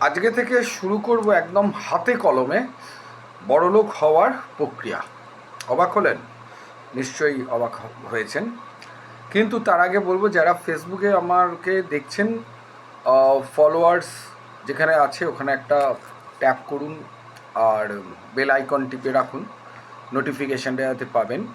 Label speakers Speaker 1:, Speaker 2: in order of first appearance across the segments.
Speaker 1: আজকে থেকে শুরু করব একদম হাতে কলমে বড়লোক হওয়ার প্রক্রিয়া। অবাক হলেন? নিশ্চয়ই অবাক হয়েছেন। কিন্তু তার আগে বলব, যারা ফেসবুকে আমাকে দেখছেন ফলোয়ার্স যেখানে আছে, ওখানে একটা ট্যাপ করুন আর বেল আইকন টিপে রাখুন নোটিফিকেশানটা যাতে পাবেন।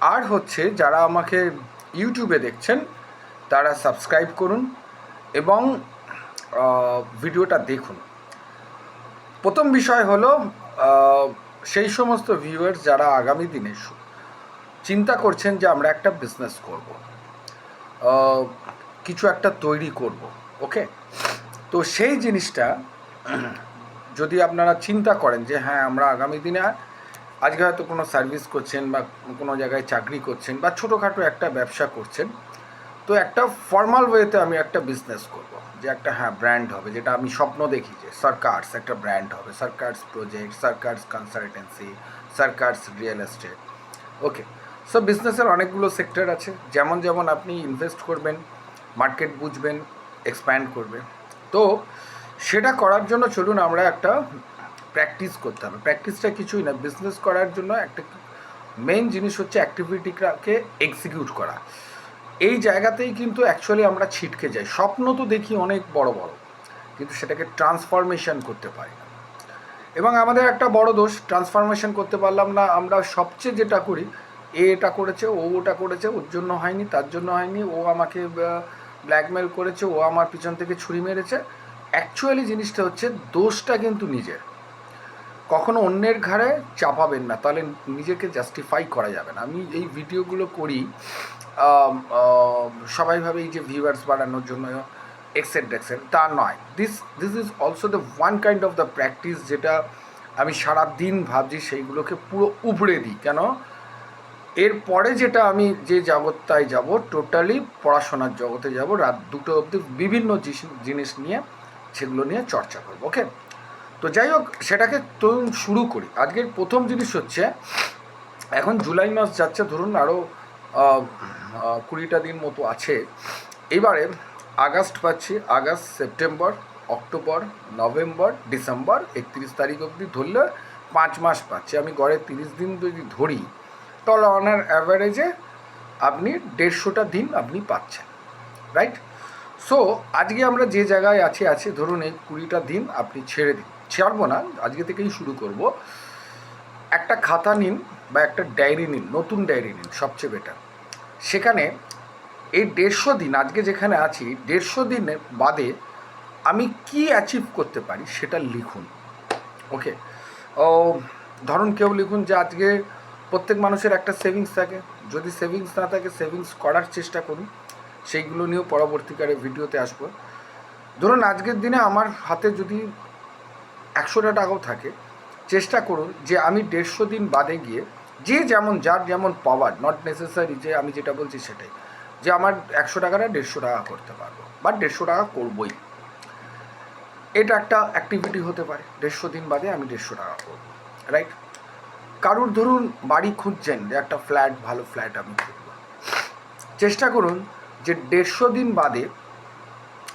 Speaker 1: আর হচ্ছে, যারা আমাকে ইউটিউবে দেখছেন, তারা সাবস্ক্রাইব করুন এবং ভিডিওটা দেখুন। প্রথম বিষয় হলো সেই সমস্ত ভিউয়ার্স যারা আগামী দিনে চিন্তা করছেন যে আমরা একটা বিজনেস করব কিছু একটা তৈরি করব ওকে তো সেই জিনিসটা যদি আপনারা চিন্তা করেন যে হ্যাঁ আমরা আগামী দিনে আজকে হয়তো কোনো সার্ভিস করছেন বা কোনো জায়গায় চাকরি করছেন বা ছোটোখাটো একটা ব্যবসা করছেন তো একটা ফর্মাল ওয়েতে আমি একটা বিজনেস করব, যে একটা হ্যাঁ ব্র্যান্ড হবে, যেটা আমি স্বপ্ন দেখি যে সার্কার্স একটা ব্র্যান্ড হবে Sarkar's project Sarkar's consultancy Sarkar's real estate okay so বিজনেসের অনেকগুলো সেক্টর আছে, যেমন যেমন আপনি ইনভেস্ট করবেন মার্কেট বুঝবেন এক্সপ্যান্ড করবে তো সেটা করার জন্য চলুন আমরা একটা প্র্যাকটিস করতে হবে। প্র্যাকটিসটা কিছুই না বিজনেস করার জন্য একটা মেন জিনিস হচ্ছে অ্যাক্টিভিটিটাকে এক্সিকিউট করা। এই জায়গাতেই কিন্তু অ্যাকচুয়ালি আমরা ছিটকে যাই। স্বপ্ন তো দেখি অনেক বড় বড়, কিন্তু সেটাকে ট্রান্সফরমেশন করতে পারি না। এবং আমাদের একটা বড় দোষ ট্রান্সফরমেশন করতে পারলাম না, আমরা সবচেয়ে যেটা করি, এ এটা করেছে, ও ওটা করেছে, ওর জন্য হয়নি, তার জন্য হয়নি, ও আমাকে ব্ল্যাকমেল করেছে, ও আমার পিছন থেকে ছুরি মেরেছে। অ্যাকচুয়ালি জিনিসটা হচ্ছে, দোষটা কিন্তু নিজের। কখনো অন্যের ঘাড়ে চাপাবেন না, তাহলে নিজেকে জাস্টিফাই করা যাবে না। আমি এই ভিডিওগুলো করি আম, আম, সবাই ভাবে এই যে ভিউয়ার্স বাড়ানোর জন্য এক্সেট এক্সেট তা নয়। This this is also the one kind of the practice যেটা আমি সারা দিন ভাবছি সেইগুলোকে পুরো উপড়ে দিই। কেন? এরপরে যেটা আমি যে জগৎটায় যাব টোটালি পড়াশোনার জগতে যাব রাত দুটো অবধি বিভিন্ন জিনিস নিয়ে সেগুলো নিয়ে চর্চা করব ওকে তো যাই হোক সেটাকে তো শুরু করি। আজকের প্রথম জিনিস হচ্ছে এখন জুলাই মাস যাচ্ছে ধরুন আরও কুড়িটা দিন মতো আছে। এবারে আগস্ট পাচ্ছি, August, September, October, November, December, একত্রিশ তারিখ অবধি ধরলে পাঁচ মাস পাচ্ছি। আমি গড়ে তিরিশ দিন যদি ধরি, তাহলে অনার অ্যাভারেজে আপনি দেড়শোটা দিন আপনি পাচ্ছেন রাইট সো আজকে আমরা যে জায়গায় আছি আছি ধরুন এই কুড়িটা দিন আপনি ছেড়ে দিন। ছাড়বো না, আজকে থেকেই শুরু করব। একটা খাতা নিন বা একটা ডায়েরি নিন, নতুন ডায়েরি নিন, সবচেয়ে বেটার সেখানে এই দেড়শো দিন, আজকে যেখানে আছি, দেড়শো দিনের বাদে আমি কি অ্যাচিভ করতে পারি সেটা লিখুন। ওকে ও, ধরুন কেউ লিখুন যে আজকে প্রত্যেক মানুষের একটা সেভিংস থাকে। যদি সেভিংস না থাকে সেভিংস করার চেষ্টা করুন। সেইগুলো নিয়েও পরবর্তীকালে ভিডিওতে আসব। ধরুন আজকের দিনে আমার হাতে যদি একশোটা টাকাও থাকে, চেষ্টা করুন যে আমি দেড়শো দিন বাদে গিয়ে যে যেমন, যার যেমন পাওয়ার নট নেসেসারি যে আমি যেটা বলছি সেটাই। যে আমার একশো টাকাটা দেড়শো টাকা করতে পারব, বা দেড়শো টাকা করবই। এটা একটা অ্যাক্টিভিটি হতে পারে, দেড়শো দিন বাদে আমি দেড়শো টাকা করব রাইট কারুর ধরুন বাড়ি খুঁজছেন যে একটা ফ্ল্যাট ভালো ফ্ল্যাট আমি খুঁজব। চেষ্টা করুন যে দেড়শো দিন বাদে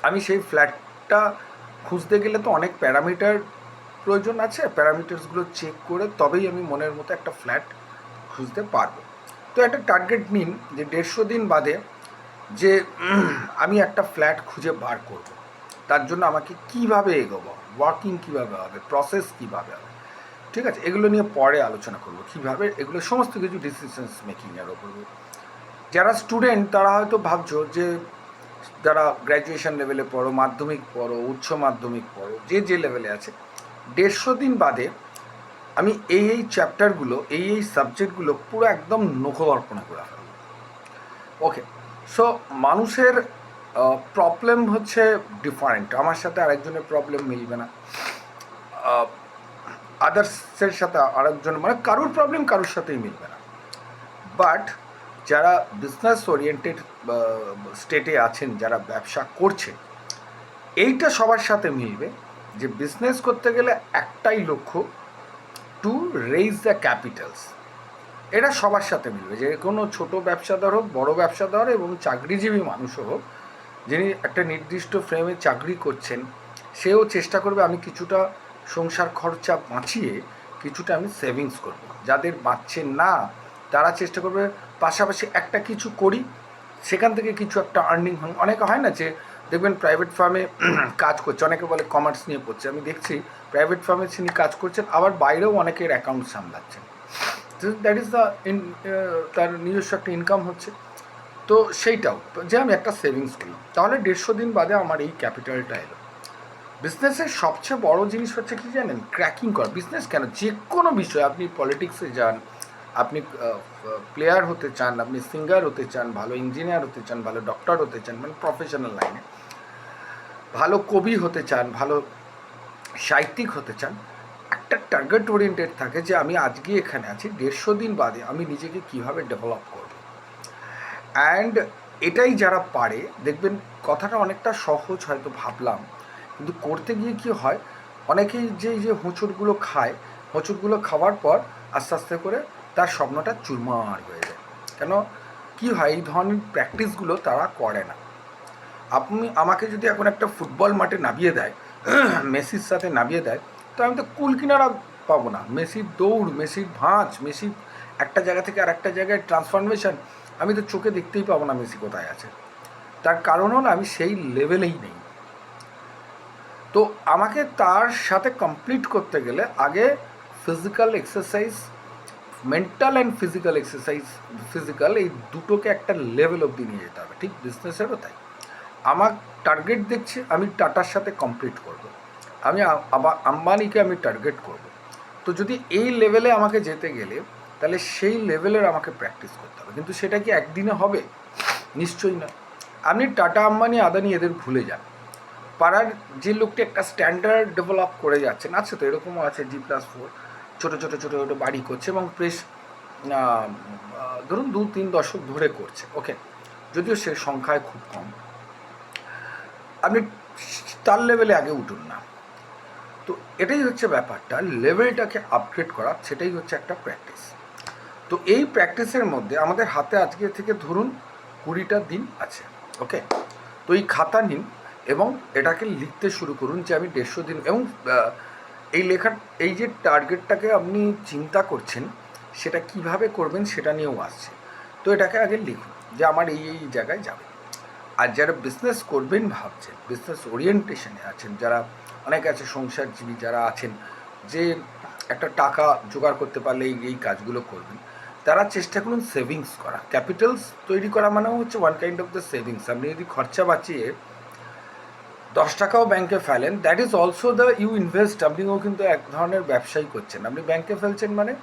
Speaker 1: আমি সেই ফ্ল্যাটটা খুঁজতে গেলে তো অনেক প্যারামিটার প্রয়োজন আছে প্যারামিটার্সগুলো চেক করে তবেই আমি মনের মতো একটা ফ্ল্যাট খুঁজতে পারব। তো একটা টার্গেট নিন যে দেড়শো দিন বাদে যে আমি একটা ফ্ল্যাট খুঁজে বার করব। তার জন্য আমাকে কীভাবে এগোবো? ওয়ার্কিং কীভাবে হবে? প্রসেস কীভাবে হবে? ঠিক আছে? এগুলো নিয়ে পরে আলোচনা করব। কীভাবে? এগুলো সমস্ত কিছু ডিসিশনস মেকিংয়ের ওপর। যারা স্টুডেন্ট তারা হয়তো ভাবছ যে যারা গ্র্যাজুয়েশন লেভেলে পড়ো, মাধ্যমিক পড়ো, উচ্চ মাধ্যমিক পড়ো, যে যে লেভেলে আছে, দেড়শো দিন বাদে আমি এই এই চ্যাপ্টারগুলো এই এই সাবজেক্টগুলো পুরো একদম নখদর্পণে করে ফেলব। ওকে সো মানুষের প্রবলেম হচ্ছে ডিফারেন্ট আমার সাথে আরেকজনের প্রবলেম মিলবে না। আদার্সের সাথে আরেকজন মানে কারোর প্রবলেম কারোর সাথেই মিলবে না। বাট যারা বিজনেস ওরিয়েন্টেড স্টেটে আছেন, যারা ব্যবসা করছে এইটা সবার সাথে মিলবে যে বিজনেস করতে গেলে একটাই লক্ষ্য টু রেইজ দ্য ক্যাপিটালস এটা সবার সাথে মিলবে। যে কোনো ছোট ব্যবসাদার হোক, বড় ব্যবসাদার এবং চাকরিজীবী মানুষও হোক, যিনি একটা নির্দিষ্ট ফ্রেমে চাকরি করছেন, সেও চেষ্টা করবে আমি কিছুটা সংসার খরচা বাঁচিয়ে কিছুটা আমি সেভিংস করব। যাদের বাঁচছে না, তারা চেষ্টা করবে পাশাপাশি একটা কিছু করি সেখান থেকে কিছু একটা আর্নিং হয়। অনেকে হয় না যে, দেখবেন প্রাইভেট ফার্মে কাজ করছে, অনেকে বলে কমার্স নিয়ে পড়ছে। আমি দেখছি প্রাইভেট ফার্মে তিনি কাজ করছেন, আবার বাইরেও অনেকের অ্যাকাউন্ট সামলাচ্ছেন। দ্যাট ইজ দ্য তার নিজস্ব একটা ইনকাম হচ্ছে। তো সেইটাও। যে আমি একটা সেভিংস করলাম। তাহলে দেড়শো দিন বাদে আমার এই ক্যাপিটালটা এলো। বিজনেসের সবচেয়ে বড় জিনিস হচ্ছে কি জানেন? ক্র্যাকিং করা। বিজনেস কেন? যে কোনো বিষয়, আপনি পলিটিক্সে যান আপনি প্লেয়ার হতে চান, আপনি সিঙ্গার হতে চান, ভালো ইঞ্জিনিয়ার হতে চান, ভালো ডক্টর হতে চান মানে প্রফেশনাল লাইনে ভালো কবি হতে চান, ভালো সাহিত্যিক হতে চান, একটা টার্গেট ওরিয়েন্টেড থাকে যে আমি আজকে এখানে আছি, দেড়শো দিন বাদে আমি নিজেকে কীভাবে ডেভেলপ করব। অ্যান্ড এটাই যারা পারে, দেখবেন কথাটা অনেকটা সহজ হয়তো ভাবলাম, কিন্তু করতে গিয়ে কি হয়, অনেকেই যে যে হোঁচটগুলো খায়, হোঁচটগুলো খাওয়ার পর আস্তে আস্তে করে তার স্বপ্নটা চুরমার হয়ে যায়। কেন? কি হয়? এই ধরনের প্র্যাকটিসগুলো তারা করে না। আপনি, আমাকে যদি এখন একটা ফুটবল মাঠে নামিয়ে দেয়, মেসির সাথে নামিয়ে দেয়, তো আমি তো কুল কিনারা পাবো না। মেসির দৌড়, মেসির ভাঁজ, মেসির একটা জায়গা থেকে আর একটা জায়গায় ট্রান্সফরমেশন আমি তো চোখে দেখতেই পাবো না মেসি কোথায় আছে। তার কারণ হলো আমি সেই লেভেলেই নেই। তো আমাকে তার সাথে কমপ্লিট করতে গেলে আগে physical exercise mental and physical exercise physical এই দুটোকে একটা লেভেল অবধি নিয়ে যেতে হবে। ঠিক বিজনেসেরও তাই। আমার টার্গেট দেখছি, আমি টাটার সাথে কমপ্লিট করব। আমি আম্বানিকে আমি টার্গেট করব। তো যদি এই লেভেলে আমাকে যেতে গেলে, তাহলে সেই লেভেলের আমাকে প্র্যাকটিস করতে হবে। কিন্তু সেটা কি একদিনে হবে? নিশ্চয়ই না। আপনি টাটা, আম্বানি, আদানি এদের ভুলে যান। পাড়ার যে লোকটি একটা স্ট্যান্ডার্ড ডেভেলপ করে যাচ্ছেন, আছে তো, এরকমও আছে জি প্লাস ফোর ছোটো ছোটো ছোটো ছোটো বাড়ি করছে এবং আহ, ধরুন দু তিন দশক ধরে করছে। ওকে? যদিও সে সংখ্যায় খুব কম। আপনি তার লেভেলে আগে উঠুন না। তো এটাই হচ্ছে ব্যাপারটা। লেভেলটাকে আপগ্রেড করা সেটাই হচ্ছে একটা প্র্যাকটিস তো এই প্র্যাকটিসের মধ্যে আমাদের হাতে আজকে থেকে ধরুন কুড়িটা দিন আছে। ওকে? তো এই খাতা নিন এবং এটাকে লিখতে শুরু করুন যে আমি দেড়শো দিন এবং এই লেখার, এই যে টার্গেটটাকে আপনি চিন্তা করছেন, সেটা কীভাবে করবেন সেটা নিয়েও আসছে। তো এটাকে আগে লিখুন যে আমার এই এই জায়গায় যাবে। আর যারা বিজনেস করবেন ভাবছেন বিজনেস ওরিয়েন্টেশনে আছেন, যারা অনেক আছে সংসারজীবী যারা আছেন, যে একটা টাকা জোগাড় করতে পারলে এই এই কাজগুলো করবেন, তারা চেষ্টা করুন সেভিংস করা ক্যাপিটালস তৈরি করা মানে হচ্ছে one kind of the savings আপনি যদি খরচা বাঁচিয়ে দশ টাকাও ব্যাংকে ফেলেন। That is also the you invest আপনিও কিন্তু এক ধরনের ব্যবসায়ী করছেন। আপনি ব্যাংকে ফেলছেন মানে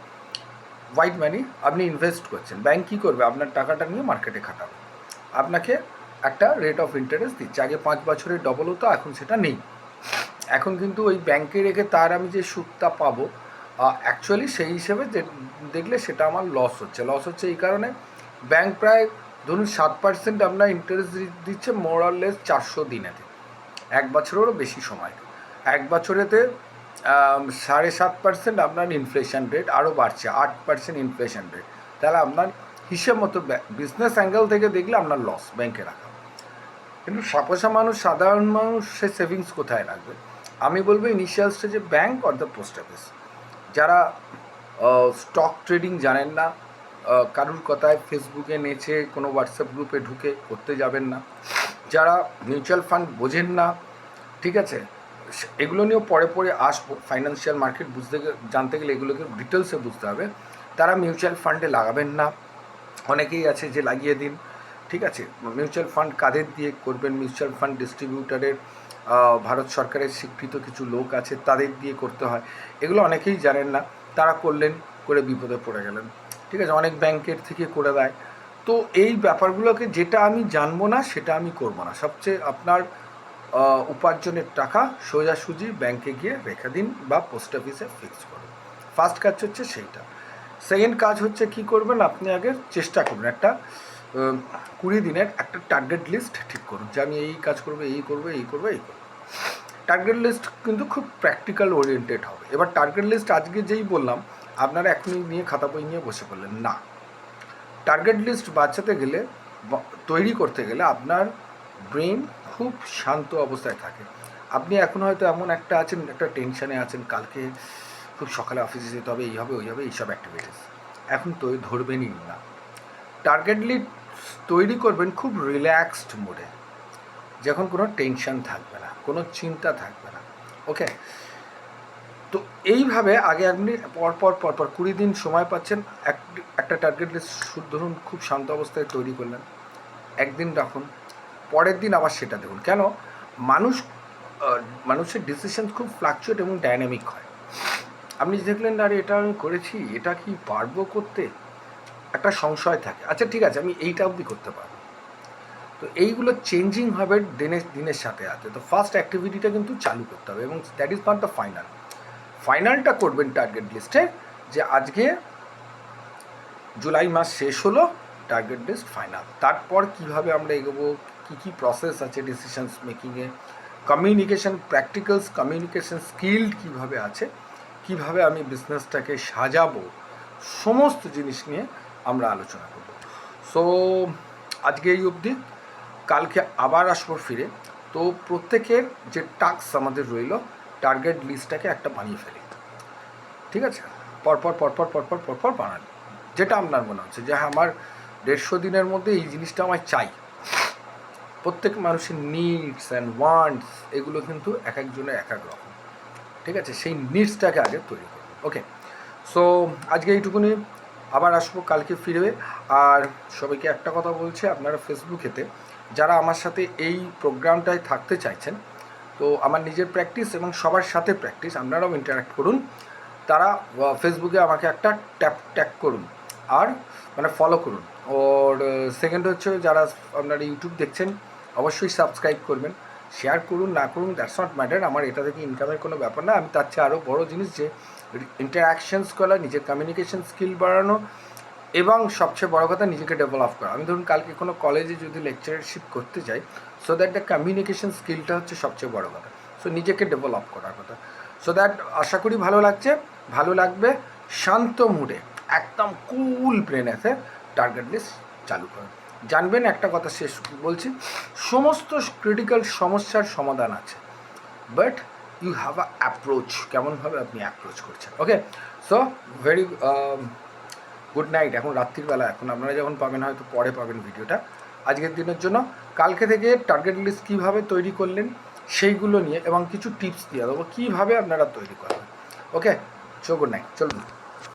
Speaker 1: হোয়াইট মানি আপনি ইনভেস্ট করছেন। ব্যাংক কী করবে? আপনার টাকাটা নিয়ে মার্কেটে খাটাবে। আপনাকে একটা রেট অফ ইন্টারেস্ট দিচ্ছে। আগে পাঁচ বছরের ডবল হতো, এখন সেটা নেই। এখন কিন্তু ওই ব্যাংকে রেখে তার আমি যে সুদটা পাবো অ্যাকচুয়ালি সেই হিসেবে দেখলে সেটা আমার লস হচ্ছে। লস হচ্ছে এই কারণে ব্যাংক প্রায় ধরুন সাত পার্সেন্ট আপনার ইন্টারেস্ট দিচ্ছে মোরাললেস চারশো দিনেতে। এক বছরেরও বেশি সময়। এক বছরেতে সাড়ে সাত পার্সেন্ট আপনার ইনফ্লেশন রেট আরও বাড়ছে, আট পার্সেন্ট ইনফ্লেশন রেট তাহলে আপনার হিসেব মতো বিজনেস অ্যাঙ্গেল থেকে দেখলে আপনার লস ব্যাংকে রাখা। কিন্তু সাপোসা মানুষ, সাধারণ মানুষ, সে সেভিংস কোথায় রাখবে? আমি বলব ইনিশিয়াল স্টেজে bank or the post office যারা স্টক ট্রেডিং জানেন না কারুর কথায় ফেসবুকে নেচে কোনো হোয়াটসঅ্যাপ গ্রুপে ঢুকে করতে যাবেন না। যারা মিউচুয়াল ফান্ড বোঝেন না, ঠিক আছে? এগুলো নিয়েও পরে পরে আসব ফাইন্যান্সিয়াল মার্কেট বুঝতে জানতে গেলে এগুলোকে ডিটেলসে বুঝতে হবে। তারা মিউচুয়াল ফান্ডে লাগাবেন না। অনেকেই আছে যে লাগিয়ে দিন, ঠিক আছে? মিউচুয়াল ফান্ড কাদের দিয়ে করবেন? মিউচুয়াল ফান্ড ডিস্ট্রিবিউটারের ভারত সরকারের স্বীকৃত কিছু লোক আছে, তাদের দিয়ে করতে হয়। এগুলো অনেকেই জানেন না। তারা করলেন, করে বিপদে পড়ে গেলেন। ঠিক আছে? অনেক ব্যাংকের থেকে করে দেয়। তো এই ব্যাপারগুলোকে যেটা আমি জানব না, সেটা আমি করব না। সবচেয়ে আপনার উপার্জনের টাকা সোজাসুজি ব্যাংকে গিয়ে রেখে দিন বা পোস্ট অফিসে ফিক্স করুন। ফার্স্ট কাজ হচ্ছে সেইটা। সেকেন্ড কাজ হচ্ছে কি করবেন আপনি আগে চেষ্টা করুন। একটা কুড়ি দিনের একটা টার্গেট লিস্ট ঠিক করুন যে আমি এই কাজ করব, এই করব এই করব এই করব। টার্গেট লিস্ট কিন্তু খুব প্র্যাকটিক্যাল ওরিয়েন্টেড হবে। এবার টার্গেট লিস্ট আজকে যেই বললাম, আপনারা এখনই নিয়ে খাতা বই নিয়ে বসে পড়লেন। না। টার্গেট লিস্ট বাঁচাতে গেলে তৈরি করতে গেলে আপনার ব্রেন খুব শান্ত অবস্থায় থাকে। আপনি এখন হয়তো এমন একটা আছেন, একটা টেনশানে আছেন, কালকে খুব সকালে অফিসে যেতে হবে, এই হবে, ওই হবে, এইসব অ্যাক্টিভিটিস এখন তো ধরবেনই না। টার্গেট লিস্ট তৈরি করবেন খুব রিল্যাক্সড মোডে যখন কোনো টেনশন থাকবে না, কোনো চিন্তা থাকবে না। ওকে তো এইভাবে আগে আপনি পরপর পরপর কুড়ি দিন সময় পাচ্ছেন, এক- একটা টার্গেট লিস্ট ধরুন খুব শান্ত অবস্থায় তৈরি করলেন। একদিন রাখুন, পরের দিন আবার সেটা দেখুন। কেন? মানুষ মানুষের ডিসিশন খুব ফ্লাকচুয়েট এবং ডাইনামিক হয়। আপনি দেখলেন, আরে, এটা আমি করেছি, এটা কি পারব করতে? একটা সংশয় থাকে। আচ্ছা ঠিক আছে, আমি এইটা অবধি করতে পারব। তো এইগুলো চেঞ্জিং হবে দিনের দিনের সাথে আছে। তো ফার্স্ট অ্যাক্টিভিটিটা কিন্তু চালু করতে হবে এবং that is not the final ফাইনালটা করবেন টার্গেট লিস্টে যে আজকে জুলাই মাস শেষ হলো টার্গেট লিস্ট ফাইনাল তারপর কীভাবে আমরা এগোবো, কী কী প্রসেস আছে ডিসিশনস মেকিংয়ে কমিউনিকেশন প্র্যাকটিক্যালস কমিউনিকেশন স্কিল্ড কীভাবে আছে, কীভাবে আমি বিজনেসটাকে সাজাবো, সমস্ত জিনিস নিয়ে আমরা আলোচনা করব। সো আজকে এই অবধি, কালকে আবার আসব ফিরে। তো প্রত্যেকের যে টাস্ক আমাদের রইল টার্গেট লিস্টটাকে একটা বানিয়ে ফেলি। ঠিক আছে? পরপর পরপর পরপর পরপর বানান যেটা আপনার মনে হচ্ছে যে হ্যাঁ আমার দেড়শো দিনের মধ্যে এই জিনিসটা আমার চাই। প্রত্যেক মানুষের নিডস অ্যান্ড ওয়ান্টস এগুলো কিন্তু এক একজনের এক এক রকম। ঠিক আছে? সেই নিডসটাকে আগে তৈরি করুন। ওকে সো আজকে এইটুকুনি। আবার আসব কালকে ফিরবে আর সবাইকে একটা কথা বলছি আপনারা ফেসবুকেতে, যারা আমার সাথে এই প্রোগ্রামটায় থাকতে চাইছেন, তো আমার নিজের প্র্যাকটিস এবং সবার সাথে প্র্যাকটিস আপনারাও ইন্টারাক্ট করুন। তারা ফেসবুকে আমাকে একটা ট্যাপ ট্যাগ করুন। আর মানে ফলো করুন। ওর সেকেন্ড হচ্ছে যারা আপনারা ইউটিউব দেখছেন, অবশ্যই সাবস্ক্রাইব করবেন। শেয়ার করুন, না করুন দ্যাটস নট ম্যাটার আমার এটা থেকে ইনকামের কোনো ব্যাপার না। আমি তার চেয়ে আরও বড়ো জিনিস যে ইন্টারাকশনস করা, নিজের কমিউনিকেশন স্কিল বাড়ানো এবং সবচেয়ে বড় কথা নিজেকে ডেভেলপ করা। আমি ধরুন, কালকে কোনো কলেজে যদি লেকচারশিপ করতে চাই সো দ্যাট দ্য কমিউনিকেশন স্কিলটা হচ্ছে সবচেয়ে বড় কথা। সো নিজেকে ডেভেলপ করার কথা। সো দ্যাট আশা করি ভালো লাগছে। ভালো লাগবে, শান্ত মুডে একদম কুল ব্রেনেতে টার্গেট লিস্ট চালু করুন জানবেন একটা কথা শেষ বলছি, সমস্ত ক্রিটিক্যাল সমস্যার সমাধান আছে but you have a approach কেমনভাবে আপনি অ্যাপ্রোচ করছেন। Okay so very good night এখন রাত্রিবেলা এখন আপনারা যখন পাবেন হয়তো পরে পাবেন ভিডিওটা। আজকের দিনের জন্য, কালকে থেকে টার্গেট লিস্ট কীভাবে তৈরি করলেন, সেইগুলো নিয়ে এবং কিছু টিপস দিয়ে দেবো, কীভাবে আপনারা তৈরি করবেন ওকে সো গুড নাইট চলুন।